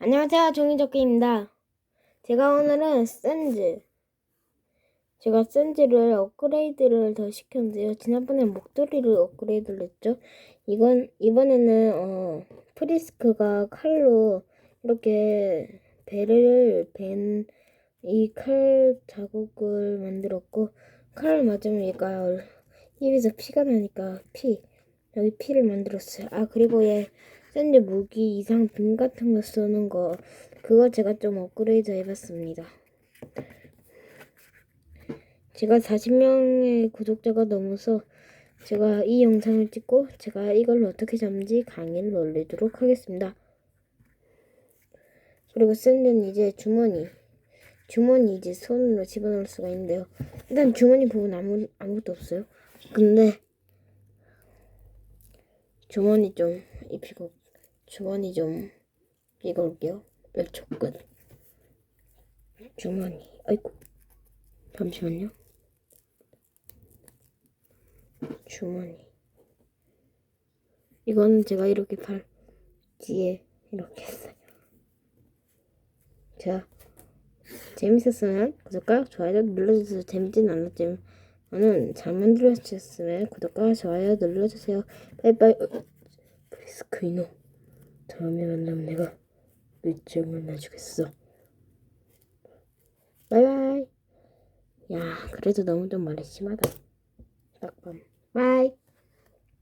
안녕하세요. 종이접기입니다. 제가 오늘은 샌즈. 제가 샌즈를 업그레이드를 더 시켰는데요. 지난번에 목도리를 업그레이드를 했죠. 이건, 이번에는, 어, 프리스크가 칼로 이렇게 배를 벤, 이 칼 자국을 만들었고, 칼을 맞으면 얘가 입에서 피가 나니까 피, 여기 피를 만들었어요. 아, 그리고 얘, 샌드 무기 이상 빔 같은 거 쓰는 거 그거 제가 좀 업그레이드 해봤습니다. 제가 40명의 구독자가 넘어서 제가 이 영상을 찍고 제가 이걸 어떻게 잡는지 강의를 올리도록 하겠습니다. 그리고 샌드는 이제 주머니 주머니 이제 손으로 집어넣을 수가 있는데요. 일단 주머니 부분 아무 아무것도 없어요. 근데 주머니 좀 입히고 주머니 좀 이거 올게요. 몇초 끝. 주머니. 아이고. 잠시만요. 주머니. 이거는 제가 이렇게 팔 뒤에 이렇게 했어요. 자, 재밌었으면 구독과 좋아요 눌러주세요. 재밌진 않았지만 저는 잘 만들어주셨으면 구독과 좋아요 눌러주세요. 바이바이. 어, 프리스크 이노. 다음에 만나면 내가 밑장을 내주겠어. 바이바이. 야, 그래도 너무 좀 말이 심하다. 딱밤. 바이.